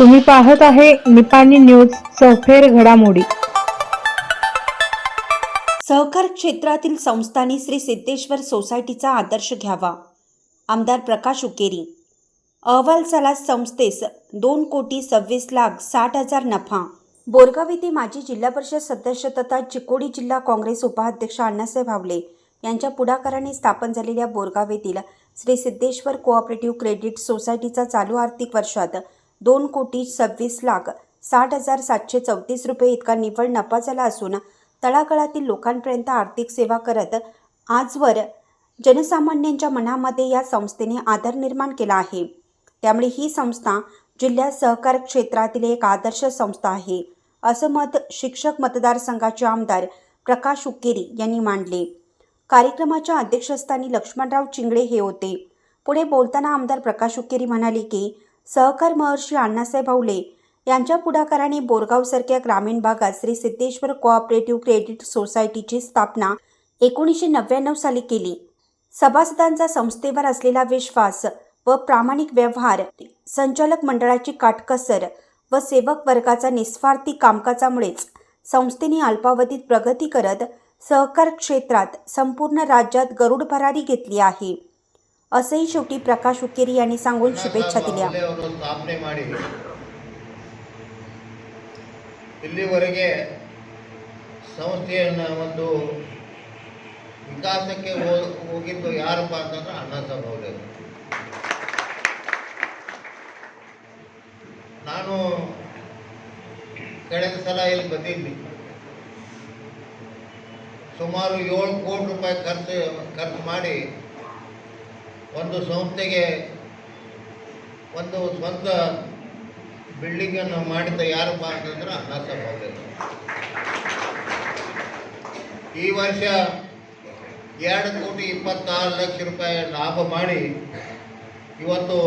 तुम्ही पाहत आहे निपाणी न्यूज सौफेर घडामोडी. सहकार क्षेत्रातील संस्थांनी श्री सिद्धेश्वर सोसायटीचा आदर्श घ्यावा. आमदार प्रकाश उकेरी. अहवाल चला संस्थेस दोन कोटी सव्वीस लाख साठ हजार नफा. बोरगाव येथे माजी जिल्हा परिषद सदस्य तथा चिकोडी जिल्हा काँग्रेस उपाध्यक्ष अण्णासाहेब भावले यांच्या पुढाकाराने स्थापन झालेल्या बोरगाव येथील श्री सिद्धेश्वर कोऑपरेटिव्ह क्रेडिट सोसायटीचा चालू आर्थिक वर्षात दोन कोटी सव्वीस लाख साठ हजार सातशे चौतीस रुपये इतका निव्वळ नफा झाला असून तळागाळातील लोकांपर्यंत आर्थिक सेवा करत आजवर जनसामान्यांच्या मनामध्ये या संस्थेने आदर निर्माण केला आहे. त्यामुळे ही संस्था जिल्ह्यात सहकार क्षेत्रातील एक आदर्श संस्था आहे असं मत शिक्षक मतदारसंघाचे आमदार प्रकाश उक्केरी यांनी मांडले. कार्यक्रमाच्या अध्यक्षस्थानी लक्ष्मणराव चिंगळे हे होते. पुढे बोलताना आमदार प्रकाश उक्केरी म्हणाले की सहकार महर्षी अण्णासाहेब आवले यांच्या पुढाकाराने बोरगावसारख्या ग्रामीण भागात श्री सिद्धेश्वर कोऑपरेटिव्ह क्रेडिट सोसायटीची स्थापना एकोणीसशे नव्याण्णव साली केली. सभासदांचा संस्थेवर असलेला विश्वास व प्रामाणिक व्यवहार संचालक मंडळाची काटकसर व सेवक वर्गाचा निस्वार्थी कामकाजामुळेच संस्थेने अल्पावधीत प्रगती करत सहकार क्षेत्रात संपूर्ण राज्यात गरुड भरारी घेतली आहे. असंही शेवटी प्रकाश उकेरी यांनी सांगून शुभेच्छा दिल्या ಅವರು ಸ್ಥಾಪನೆ ಮಾಡಿ ಇಲ್ಲಿವರೆಗೆ ಸಂಸ್ಥೆಯನ್ನು ಒಂದು ವಿಕಾಸಕ್ಕೆ ಹೋ- ಹೋಗಿದ್ದು ಯಾರಪ್ಪ ಅಂತಂದ್ರೆ ಅಣ್ಣಾಸಾಹೇಬ್ ಅವರೇ ನಾನು ಕಳೆದ ಸಲ ಇಲ್ಲಿ ಬಂದಿದ್ದೆ ಸುಮಾರು ಏಳು ಕೋಟಿ ರೂಪಾಯಿ ಖರ್ಚು ಖರ್ಚು ಮಾಡಿ ಒಂದು ಸಂಸ್ಥೆಗೆ ಒಂದು ಸ್ವಂತ ಬಿಲ್ಡಿಂಗನ್ನು ಮಾಡಿದ ಯಾರಪ್ಪ ಅಂತಂದ್ರೆ ಅವರೇ ಈ ವರ್ಷ ಎರಡು ಕೋಟಿ ಇಪ್ಪತ್ತಾರು ಲಕ್ಷ ರೂಪಾಯಿ ಲಾಭ ಮಾಡಿ ಇವತ್ತು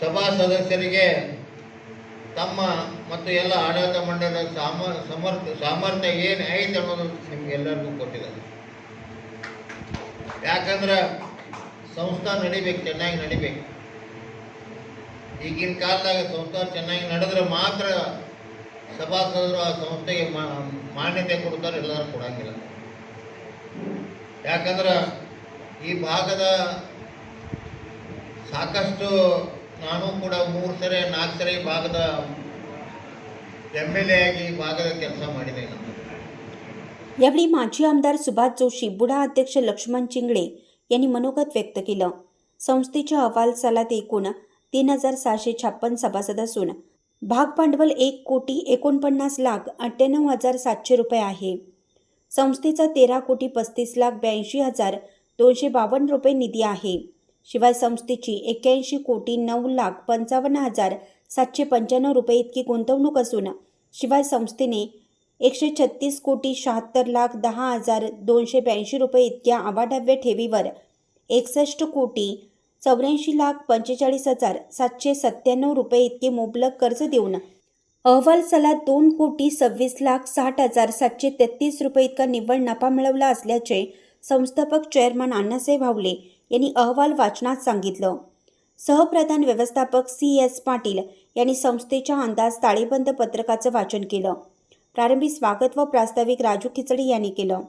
ಸಭಾ ಸದಸ್ಯರಿಗೆ ತಮ್ಮ ಮತ್ತು ಎಲ್ಲ ಆಡಳಿತ ಮಂಡಳಿಯ ಸಾಮ, ಸಮರ್ಥ, ಸಾಮರ್ಥ್ಯ ಏನು ಐತೆ ಅನ್ನೋದು ನಿಮ್ಗೆಲ್ಲರಿಗೂ ಕೊಟ್ಟಿದ್ದಾರೆ. ಯಾಕಂದ್ರೆ ಸಂಸ್ಥಾ ನಡಿಬೇಕು ಚೆನ್ನಾಗಿ ನಡಿಬೇಕು ಈಗಿನ ಕಾಲದಾಗ ಸಂಸ್ಥಾ ಚೆನ್ನಾಗಿ ನಡೆದ್ರೆ ಮಾತ್ರ ಸಭಾಸದರು ಆ ಸಂಸ್ಥೆಗೆ ಮಾ- ಮಾನ್ಯತೆ ಕೊಡ್ತಾರೆ ಎಲ್ಲರೂ ಕೊಡಂಗಿಲ್ಲ ಯಾಕಂದ್ರೆ ಈ ಭಾಗದ ಸಾಕಷ್ಟು ನಾನು ಕೂಡ ಮೂರು ಸರಿ ನಾಲ್ಕು ಸರಿ ಈ ಭಾಗದ ಎಮ್ ಎಲ್ ಎ ಆಗಿ ಈ ಭಾಗದ ಕೆಲಸ ಮಾಡಿದ್ದೇನೆ यावेळी माजी आमदार सुभाष जोशी बुडा अध्यक्ष लक्ष्मण चिंगडे यांनी मनोगत व्यक्त केलं. संस्थेच्या अहवाल सालात एकूण तीन हजार सहाशे छप्पन सभासद असून भाग भांडवल एक कोटी एकोणपन्नास लाख अठ्ठ्याण्णव हजार सातशे रुपये आहे. संस्थेचा तेरा कोटी पस्तीस लाख ब्याऐंशी हजार दोनशे बावन्न रुपये निधी आहे. शिवाय संस्थेची एक्क्याऐंशी कोटी नऊ लाख पंचावन्न हजार सातशे पंच्याण्णव रुपये इतकी गुंतवणूक असून शिवाय संस्थेने एकशे छत्तीस कोटी शहात्तर लाख दहा हजार दोनशे ब्याऐंशी रुपये इतक्या अवाढव्य ठेवीवर एकसष्ट कोटी चौऱ्याऐंशी लाख पंचेचाळीस हजार सातशे सत्त्याण्णव रुपये इतके मुबलक कर्ज देऊन अहवाल सला दोन कोटी सव्वीस लाख साठ हजार सातशे तेहतीस रुपये इतका निव्वळ नफा मिळवला असल्याचे संस्थापक चेअरमन अण्णासाहेब भावले यांनी अहवाल वाचनात सांगितलं. सहप्रधान व्यवस्थापक सी एस पाटील यांनी संस्थेच्या अंदाज ताळेबंद पत्रकाचं वाचन केलं. प्रारंभी स्वागत व प्रास्ताविक राजू खिचडी यांनी केलं.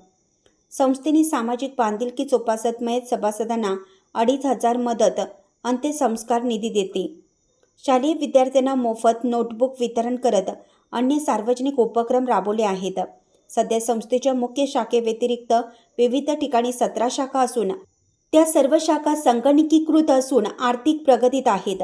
संस्थेने सामाजिक बांधिलकी जोपासत मयत सभासदांना अडीच हजार मदत अंत्यसंस्कार निधी देते. शालेय विद्यार्थ्यांना मोफत नोटबुक वितरण करत अन्य सार्वजनिक उपक्रम राबवले आहेत. सध्या संस्थेच्या मुख्य शाखेव्यतिरिक्त विविध ठिकाणी सतरा शाखा असून त्या सर्व शाखा संगणकीकृत असून आर्थिक प्रगतीत आहेत.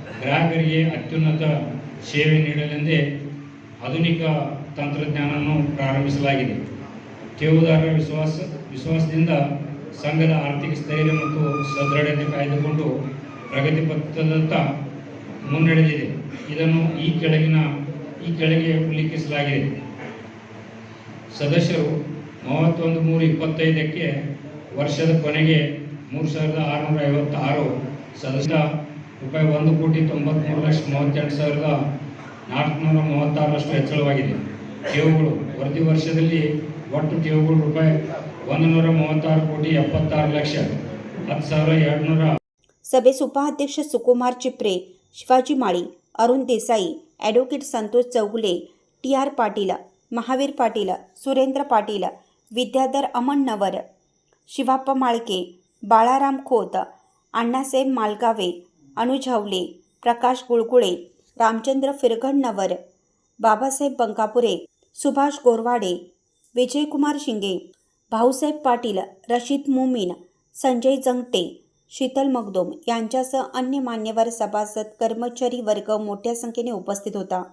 ಗ್ರಾಹಕರಿಗೆ ಅತ್ಯುನ್ನತ ಸೇವೆ ನೀಡಲೆಂದೇ ಆಧುನಿಕ ತಂತ್ರಜ್ಞಾನವನ್ನು ಪ್ರಾರಂಭಿಸಲಾಗಿದೆ. ಠೇವುದಾರರ ವಿಶ್ವಾಸ, ವಿಶ್ವಾಸದಿಂದ ಸಂಘದ ಆರ್ಥಿಕ ಸ್ಥೈರ್ಯ ಮತ್ತು ಸದೃಢತೆ ಕಾಯ್ದುಕೊಂಡು ಪ್ರಗತಿ ಪಥದತ್ತ ಮುನ್ನಡೆದಿದೆ. ಇದನ್ನು ಈ ಕೆಳಗಿನ, ಈ ಕೆಳಗೆ ಉಲ್ಲೇಖಿಸಲಾಗಿದೆ. ಸದಸ್ಯರು ಮೂವತ್ತೊಂದು ಮೂರು ಇಪ್ಪತ್ತೈದಕ್ಕೆ ವರ್ಷದ ಕೊನೆಗೆ ಮೂರು ಸಾವಿರದ ಆರುನೂರ ಐವತ್ತಾರು ಸದಸ್ಯ ರೂಪಾಯಿ ಒಂದು ಕೋಟಿ ತೊಂಬತ್ತ್ಮೂರು ಲಕ್ಷ ಮೂವತ್ತೆಂಟು ಸಾವಿರದ ನಾಲ್ಕುನೂರ ಮೂವತ್ತಾರರಷ್ಟು ಹೆಚ್ಚಳವಾಗಿದೆ ಠೇವುಗಳು ಪ್ರತಿ ವರ್ಷದಲ್ಲಿ ಒಟ್ಟು ಠೇವುಗಳು ರೂಪಾಯಿ ಒಂದು ನೂರ ಮೂವತ್ತಾರು ಕೋಟಿ ಎಪ್ಪತ್ತಾರು ಲಕ್ಷ ಹತ್ತು ಸಾವಿರ ಎರಡುನೂರ सभेस उपाध्यक्ष Sukumar Chipre Shivaji Mali Arun Desai advocate Santosh Chougule T R Patil Mahavir Patil Surendra Patil Vidyadhar Aman Navar Shivappa Malke Balaram Khot Annasaheb Malgave अनुझावले प्रकाश गुळगुळे रामचंद्र फिरगणनवर बाबासाहेब बंकापुरे सुभाष गोरवाडे विजयकुमार शिंगे भाऊसाहेब पाटील रशीद मुमीन संजय जंगटे शीतल मगदोम यांच्यासह अन्य मान्यवर सभासद कर्मचारी वर्ग मोठ्या संख्येने उपस्थित होता.